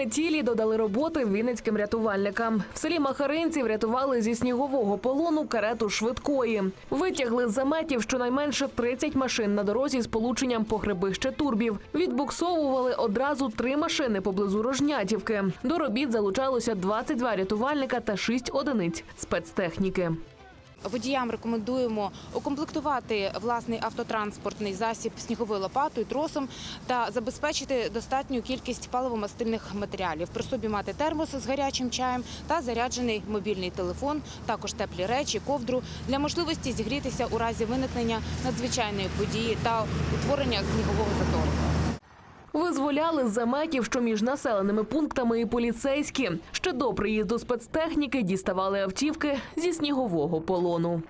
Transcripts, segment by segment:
метілі додали роботи вінницьким рятувальникам. В селі Махаринці врятували зі снігового полону карету швидкої. Витягли з заметів щонайменше 30 машин на дорозі з полученням погребище турбів. Відбуксовували одразу три машини поблизу Рожнятівки. До робіт залучалося 22 рятувальника та 6 одиниць спецтехніки. Водіям рекомендуємо укомплектувати власний автотранспортний засіб сніговою лопатою, тросом та забезпечити достатню кількість паливомастильних матеріалів. При собі мати термос з гарячим чаєм та заряджений мобільний телефон, також теплі речі, ковдру для можливості зігрітися у разі виникнення надзвичайної події та утворення снігового затору. Визволяли з заметів, що між населеними пунктами і поліцейські. Ще до приїзду спецтехніки діставали автівки зі снігового полону.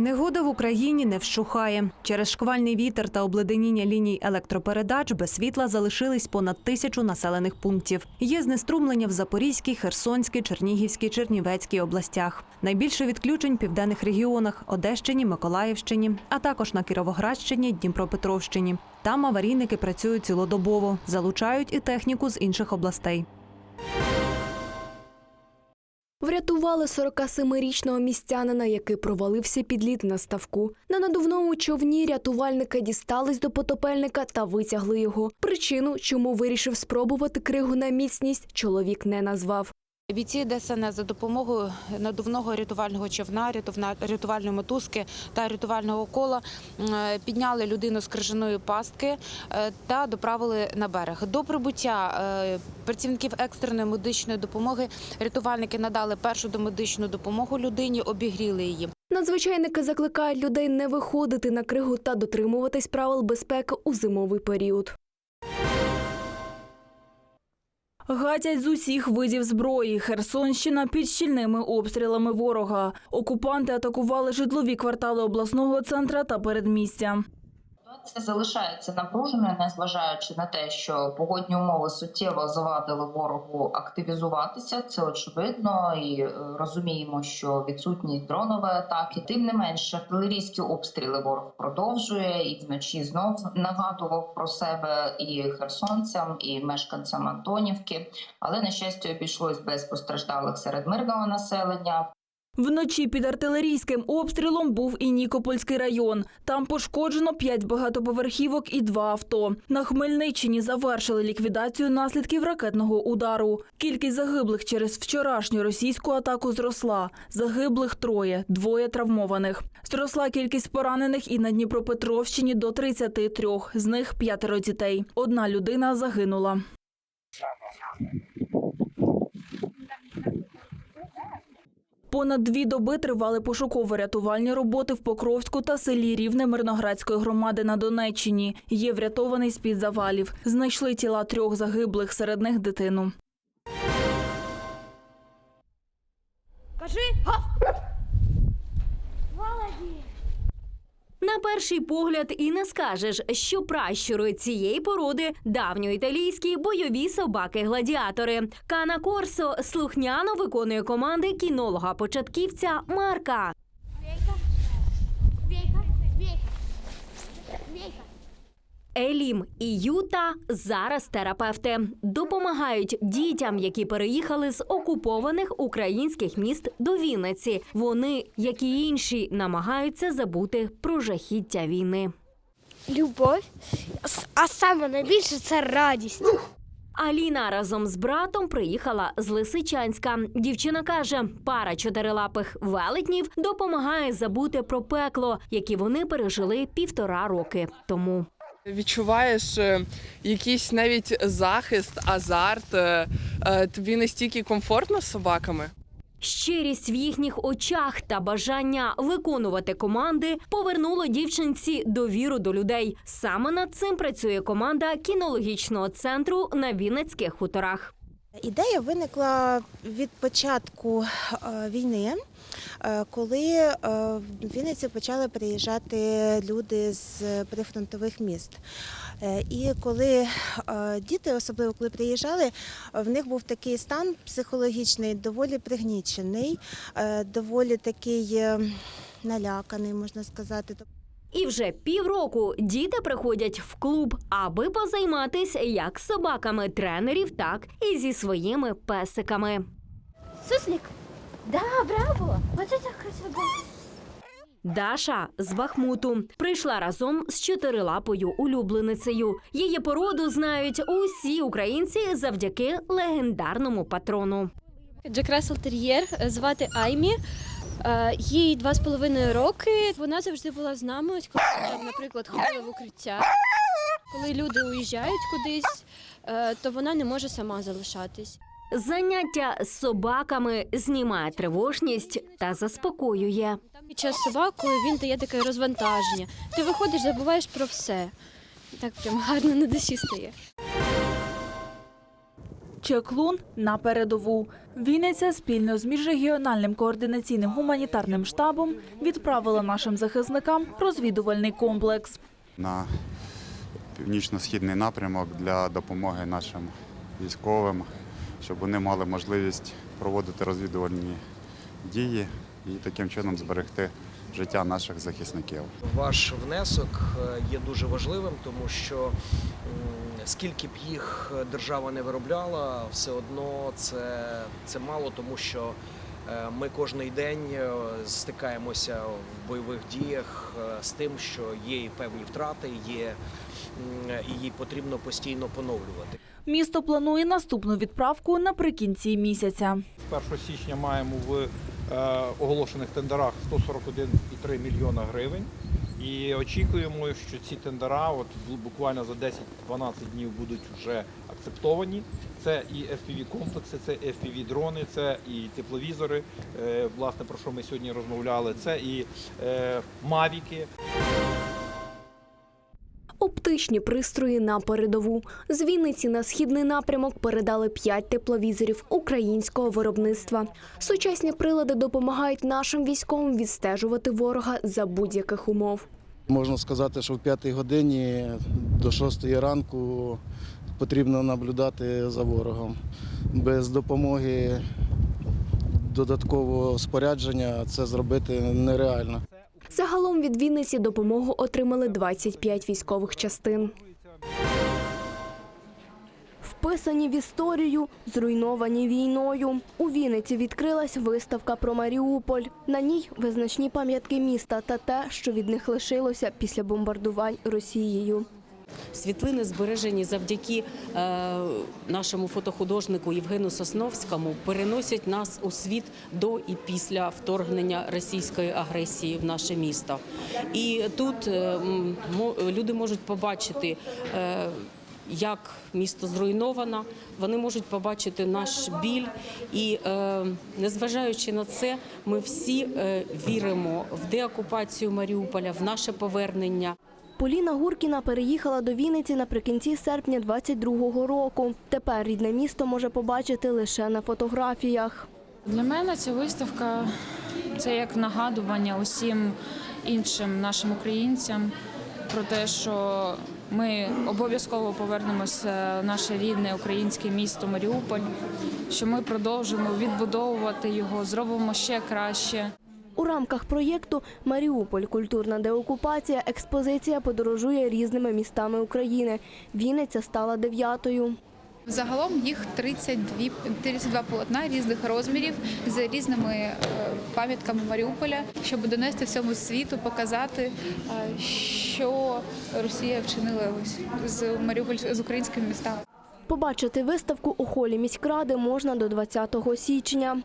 Негода в Україні не вщухає. Через шквальний вітер та обледеніння ліній електропередач без світла залишились понад тисячу населених пунктів. Є знеструмлення в Запорізькій, Херсонській, Чернігівській, Чернівецькій областях. Найбільше відключень в південних регіонах Одещині, Миколаївщині, а також на Кіровоградщині, Дніпропетровщині. Там аварійники працюють цілодобово, залучають і техніку з інших областей. Врятували 47-річного містянина, який провалився під лід на ставку. На надувному човні рятувальники дістались до потопельника та витягли його. Причину, чому вирішив спробувати кригу на міцність, чоловік не назвав. Бійці ДСНС за допомогою надувного рятувального човна, рятувальної мотузки та рятувального кола підняли людину з крижаної пастки е, та доправили на берег. До прибуття е, працівників екстреної медичної допомоги рятувальники надали першу домедичну допомогу людині, обігріли її. Надзвичайники закликають людей не виходити на кригу та дотримуватись правил безпеки у зимовий період. Гатять з усіх видів зброї. Херсонщина під щільними обстрілами ворога. Окупанти атакували житлові квартали обласного центра та передмістя. Ситуація залишається напруженою, незважаючи на те, що погодні умови суттєво завадили ворогу активізуватися. Це очевидно, і е, розуміємо, що відсутні дронові атаки. Тим не менше, артилерійські обстріли ворог продовжує і вночі знов нагадував про себе і херсонцям, і мешканцям Антонівки. Але на щастя обійшлось без постраждалих серед мирного населення. Вночі під артилерійським обстрілом був і Нікопольський район. Там пошкоджено п'ять багатоповерхівок і два авто. На Хмельниччині завершили ліквідацію наслідків ракетного удару. Кількість загиблих через вчорашню російську атаку зросла. Загиблих троє, двоє травмованих. Зросла кількість поранених і на Дніпропетровщині до 33, з них п'ятеро дітей. Одна людина загинула. Понад дві доби тривали пошуково-рятувальні роботи в Покровську та селі Рівне Мирноградської громади на Донеччині. Є врятований з-під завалів. Знайшли тіла трьох загиблих, серед них дитину. Перший погляд і не скажеш, що пращури цієї породи давньоіталійські бойові собаки-гладіатори. Кана Корсо слухняно виконує команди кінолога-початківця Марка. Елім і Юта зараз терапевти допомагають дітям, які переїхали з окупованих українських міст до Вінниці. Вони, як і інші, намагаються забути про жахіття війни. любов, а саме найбільше це радість. Аліна разом з братом приїхала з Лисичанська. Дівчина каже, пара чотирилапих велетнів допомагає забути про пекло, яке вони пережили півтора роки тому. Відчуваєш е, якийсь навіть захист, азарт. е, е, Тобі настільки комфортно з собаками. Щирість в їхніх очах та бажання виконувати команди повернуло дівчинці довіру до людей. Саме над цим працює команда кінологічного центру на Вінницьких хуторах. Ідея виникла від початку е, війни, е, коли е, в Вінниці почали приїжджати люди з прифронтових міст. І коли діти, особливо коли приїжджали, в них був такий стан психологічний, доволі пригнічений, доволі такий наляканий, можна сказати. І вже півроку діти приходять в клуб, аби позайматися як з собаками тренерів, так і зі своїми песиками. Суслик? Да, браво! Вот это красиво. Даша з Бахмуту прийшла разом з чотирилапою улюбленицею. Її породу знають усі українці завдяки легендарному патрону. Джек Рассел Тер'єр, звати Аймі. Е, Їй два з половиною роки. Вона завжди була з нами. Ось коли там, наприклад, ходили в укриття. Коли люди уїжджають кудись, е, то вона не може сама залишатись. Заняття з собаками знімає тривожність та заспокоює. Під час собакою він дає таке розвантаження. Ти виходиш, забуваєш про все. Так прям гарно на душі стає. Чеклун на передову. Вінниця спільно з міжрегіональним координаційним гуманітарним штабом відправила нашим захисникам розвідувальний комплекс. на північно-східний напрямок для допомоги нашим військовим, щоб вони мали можливість проводити розвідувальні дії і таким чином зберегти життя наших захисників. Ваш внесок е, є дуже важливим, тому що скільки б їх держава не виробляла, все одно це, це мало, тому що е, ми кожен день е, стикаємося в бойових діях з тим, що є і певні втрати, є і її потрібно постійно поновлювати. Місто планує наступну відправку наприкінці місяця. 1 січня маємо в оголошених тендерах 141,3 мільйона гривень. І очікуємо, що ці тендера от бу- буквально за 10-12 днів будуть вже акцептовані. Це і fpv комплекси, це fpv дрони, це і тепловізори, е, власне про що ми сьогодні розмовляли. Це і е, мавіки. Оптичні пристрої на передову. З Вінниці на східний напрямок передали 5 тепловізорів українського виробництва. Сучасні прилади допомагають нашим військовим відстежувати ворога за будь-яких умов. Можна сказати, що в п'ятій годині до шостої ранку потрібно наблюдати за ворогом. Без допомоги додаткового спорядження це зробити нереально. Загалом від Вінниці допомогу отримали 25 військових частин. Вписані в історію, зруйновані війною. У Вінниці відкрилась виставка про Маріуполь. На ній визначні пам'ятки міста та те, що від них лишилося після бомбардувань Росією. Світлини збережені завдяки е, нашому фотохудожнику Євгену Сосновському переносять нас у світ до і після вторгнення російської агресії в наше місто. І тут е, люди можуть побачити. Е, як місто зруйновано, вони можуть побачити наш біль, і е, незважаючи на це, ми всі е, віримо в деокупацію Маріуполя, в наше повернення. Поліна Гуркіна переїхала до Вінниці наприкінці серпня 22-го року. Тепер рідне місто може побачити лише на фотографіях. Для мене ця виставка це як нагадування усім іншим нашим українцям про те, що ми обов'язково повернемося в наше рідне українське місто Маріуполь, що ми продовжимо відбудовувати його, зробимо ще краще. У рамках проєкту Маріуполь культурна деокупація експозиція подорожує різними містами України. Вінниця стала дев'ятою. Загалом їх 32, 32 полотна різних розмірів з різними е, пам'ятками Маріуполя, щоб донести всьому світу, показати, е, що Росія вчинила ось з Маріуполь з українськими містами. Побачити виставку у холі міськради можна до 20 січня.